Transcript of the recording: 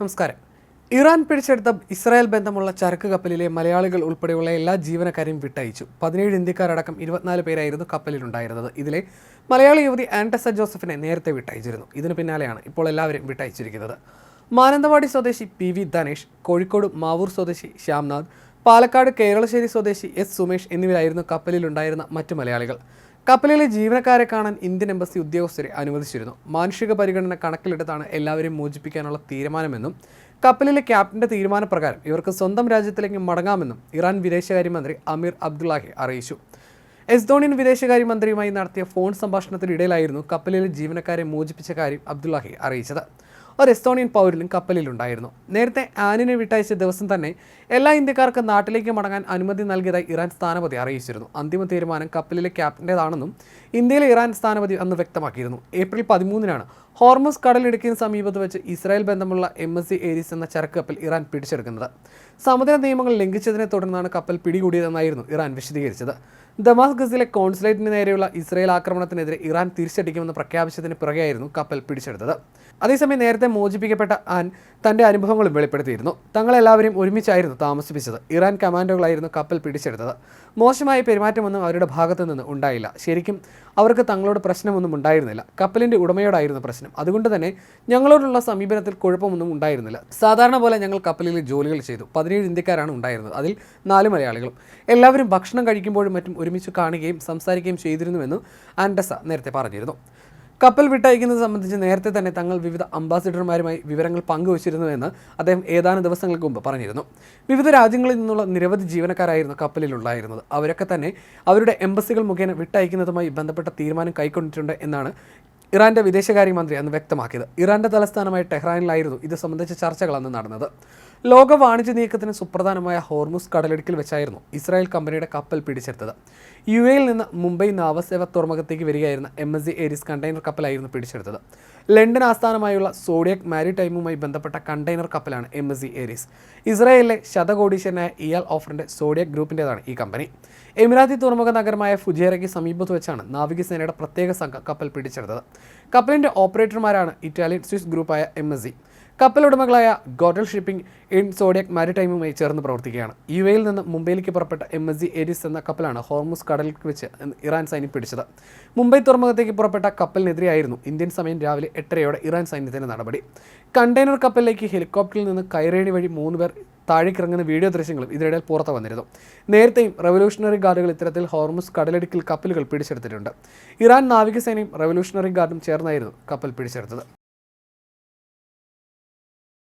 നമസ്കാരം. ഇറാൻ പിടിച്ചെടുത്ത ഇസ്രായേൽ ബന്ധമുള്ള ചരക്ക് കപ്പലിലെ മലയാളികൾ ഉൾപ്പെടെയുള്ള എല്ലാ ജീവനക്കാരെയും വിട്ടയച്ചു. പതിനേഴ് ഇന്ത്യക്കാരടക്കം ഇരുപത്തിനാല് പേരായിരുന്നു കപ്പലിലുണ്ടായിരുന്നത്. ഇതിലെ മലയാളി യുവതി ആന്റസ ജോസഫിനെ നേരത്തെ വിട്ടയച്ചിരുന്നു. ഇതിനു പിന്നാലെയാണ് ഇപ്പോൾ എല്ലാവരും വിട്ടയച്ചിരിക്കുന്നത്. മാനന്തവാടി സ്വദേശി പി വി ധനേഷ് കോഴിക്കോട് മാവൂർ സ്വദേശി ശ്യാംനാഥ് പാലക്കാട് കേരളശ്ശേരി സ്വദേശി എസ് സുമേഷ് എന്നിവരായിരുന്നു കപ്പലിലുണ്ടായിരുന്ന മറ്റു മലയാളികൾ. കപ്പലിലെ ജീവനക്കാരെ കാണാൻ ഇന്ത്യൻ എംബസി ഉദ്യോഗസ്ഥരെ അനുവദിച്ചിരുന്നു. മാനുഷിക പരിഗണന കണക്കിലെടുത്താണ് എല്ലാവരെയും മോചിപ്പിക്കാനുള്ള തീരുമാനമെന്നും കപ്പലിലെ ക്യാപ്റ്റന്റെ തീരുമാനപ്രകാരം ഇവർക്ക് സ്വന്തം രാജ്യത്തിലേക്ക് മടങ്ങാമെന്നും ഇറാൻ വിദേശകാര്യമന്ത്രി അമീർ അബ്ദുല്ലാഹി അറിയിച്ചു. എസ്തോണിയൻ വിദേശകാര്യമന്ത്രിയുമായി നടത്തിയ ഫോൺ സംഭാഷണത്തിനിടയിലായിരുന്നു കപ്പലിലെ ജീവനക്കാരെ മോചിപ്പിച്ച കാര്യം അബ്ദുല്ലാഹി അറിയിച്ചത്. ഒരു എസ്തോണിയൻ പൗരനും കപ്പലിലുണ്ടായിരുന്നു. നേരത്തെ ആനിനെ വിട്ടയച്ച ദിവസം തന്നെ എല്ലാ ഇന്ത്യക്കാർക്കും നാട്ടിലേക്ക് മടങ്ങാൻ അനുമതി നൽകിയതായി ഇറാൻ സ്ഥാനപതി അറിയിച്ചിരുന്നു. അന്തിമ തീരുമാനം കപ്പലിലെ ക്യാപ്റ്റന്റേതാണെന്നും ഇന്ത്യയിലെ ഇറാൻ സ്ഥാനപതി അന്ന് വ്യക്തമാക്കിയിരുന്നു. ഏപ്രിൽ പതിമൂന്നിനാണ് ഹോർമസ് കടലിടുക്കിന് സമീപത്ത് വെച്ച് ഇസ്രായേൽ ബന്ധമുള്ള എം എസ് സി ഏരീസ് എന്ന ചരക്ക് കപ്പൽ ഇറാൻ പിടിച്ചെടുക്കുന്നത്. സമുദ്ര നിയമങ്ങൾ ലംഘിച്ചതിനെ തുടർന്നാണ് കപ്പൽ പിടികൂടിയതെന്നായിരുന്നു ഇറാൻ വിശദീകരിച്ചത്. ദമാസ്കസിലെ കോൺസുലേറ്റിന് നേരെയുള്ള ഇസ്രായേൽ ആക്രമണത്തിനെതിരെ ഇറാൻ തിരിച്ചടിക്കുമെന്ന് പ്രഖ്യാപിച്ചതിന് പിറകെയായിരുന്നു കപ്പൽ പിടിച്ചെടുത്തത്. അതേസമയം നേരത്തെ മോചിപ്പിക്കപ്പെട്ട ആൻ തന്റെ അനുഭവങ്ങളും വെളിപ്പെടുത്തിയിരുന്നു. തങ്ങളെല്ലാവരും ഒരുമിച്ചായിരുന്നു താമസിപ്പിച്ചത്. ഇറാൻ കമാൻഡോകളായിരുന്നു കപ്പൽ പിടിച്ചെടുത്തത്. മോശമായ പെരുമാറ്റമൊന്നും അവരുടെ ഭാഗത്തു നിന്ന് ഉണ്ടായില്ല. ശരിക്കും അവർക്ക് തങ്ങളോട് പ്രശ്നമൊന്നും ഉണ്ടായിരുന്നില്ല. കപ്പലിന്റെ ഉടമയോടായിരുന്നു പ്രശ്നം. അതുകൊണ്ട് തന്നെ ഞങ്ങളോടുള്ള സമീപനത്തിൽ കുഴപ്പമൊന്നും ഉണ്ടായിരുന്നില്ല. സാധാരണ പോലെ ഞങ്ങൾ കപ്പലിൽ ജോലികൾ ചെയ്തു. പതിനേഴ് ഇന്ത്യക്കാരാണ് ഉണ്ടായിരുന്നത്. അതിൽ നാല് മലയാളികളും. എല്ലാവരും ഭക്ഷണം കഴിക്കുമ്പോഴും മറ്റും ഒരുമിച്ച് കാണുകയും സംസാരിക്കുകയും ചെയ്തിരുന്നുവെന്ന് ആൻഡസ നേരത്തെ പറഞ്ഞിരുന്നു. കപ്പൽ വിട്ടയക്കുന്നത് സംബന്ധിച്ച് നേരത്തെ തന്നെ തങ്ങൾ വിവിധ അംബാസിഡർമാരുമായി വിവരങ്ങൾ പങ്കുവച്ചിരുന്നുവെന്ന് അദ്ദേഹം ഏതാനും ദിവസങ്ങൾക്ക് മുമ്പ് പറഞ്ഞിരുന്നു. വിവിധ രാജ്യങ്ങളിൽ നിന്നുള്ള നിരവധി ജീവനക്കാരായിരുന്നു കപ്പലിലുണ്ടായിരുന്നത്. അവരൊക്കെ തന്നെ അവരുടെ എംബസികൾ മുഖേന വിട്ടയക്കുന്നതുമായി ബന്ധപ്പെട്ട തീരുമാനം കൈക്കൊണ്ടിട്ടുണ്ട് എന്നാണ് ഇറാന്റെ വിദേശകാര്യമന്ത്രി അന്ന് വ്യക്തമാക്കിയത്. ഇറാന്റെ തലസ്ഥാനമായ ടെഹ്റാനിലായിരുന്നു ഇത് സംബന്ധിച്ച ചർച്ചകൾ അന്ന് നടന്നത്. ലോക വാണിജ്യ നീക്കത്തിന് സുപ്രധാനമായ ഹോർമുസ് കടലിടുക്കിൽ വെച്ചായിരുന്നു ഇസ്രായേൽ കമ്പനിയുടെ കപ്പൽ പിടിച്ചെടുത്തത്. യു എയിൽ നിന്ന് മുംബൈ നാവസേവ തുറമുഖത്തേക്ക് വരികയായിരുന്ന M S C Aries container കപ്പലായിരുന്നു പിടിച്ചെടുത്തത്. ലണ്ടൻ ആസ്ഥാനമായുള്ള സോഡിയക് മാരിടൈമുമായി ബന്ധപ്പെട്ട കണ്ടെയ്നർ കപ്പലാണ് എം എസ് ജി എരിസ്. ഇസ്രായേലിലെ ശതകോടീശ്വരനായ ഇയാൽ ഓഫറിന്റെ സോഡിയക് ഗ്രൂപ്പിന്റെതാണ് ഈ കമ്പനി. എമിറാത്തി തുറമുഖ നഗരമായ ഫുജേറയ്ക്ക് സമീപത്ത് വെച്ചാണ് നാവികസേനയുടെ പ്രത്യേക സംഘം കപ്പൽ പിടിച്ചെടുത്തത്. കപ്പലിന്റെ ഓപ്പറേറ്റർമാരാണ് ഇറ്റാലിയൻ സ്വിസ് ഗ്രൂപ്പായ എം എസ് ജി കപ്പൽ ഉടമകളായ ഗോഡൽ ഷിപ്പിംഗ് ഇൻ സോഡിയക് മാരിടൈമുമായി ചേർന്ന് പ്രവർത്തിക്കുകയാണ്. യു എയിൽ നിന്ന് മുംബൈയിലേക്ക് പുറപ്പെട്ട എം എസ് ജി എരിസ് എന്ന കപ്പലാണ് ഹോർമുസ് കടലിൽ വെച്ച് ഇറാൻ സൈന്യം പിടിച്ചത്. മുംബൈ തുറമുഖത്തേക്ക് പുറപ്പെട്ട കപ്പലിനെതിരെയായിരുന്നു ഇന്ത്യൻ സമയം രാവിലെ എട്ടരയോടെ ഇറാൻ സൈന്യത്തിന്റെ നടപടി. കണ്ടെയ്നർ കപ്പലിലേക്ക് ഹെലികോപ്റ്ററിൽ നിന്ന് കയറേണി വഴി മൂന്ന് പേർ താഴേക്കിറങ്ങുന്ന വീഡിയോ ദൃശ്യങ്ങളും ഇതിനിടയിൽ പുറത്തു വന്നിരുന്നു. നേരത്തെയും റവല്യൂഷണറി ഗാർഡുകൾ ഇത്തരത്തിൽ ഹോർമുസ് കടലിടുക്കിൽ കപ്പലുകൾ പിടിച്ചെടുത്തിട്ടുണ്ട്. ഇറാൻ നാവികസേനയും റവല്യൂഷണറി ഗാർഡും ചേർന്നായിരുന്നു കപ്പൽ പിടിച്ചെടുത്തത്.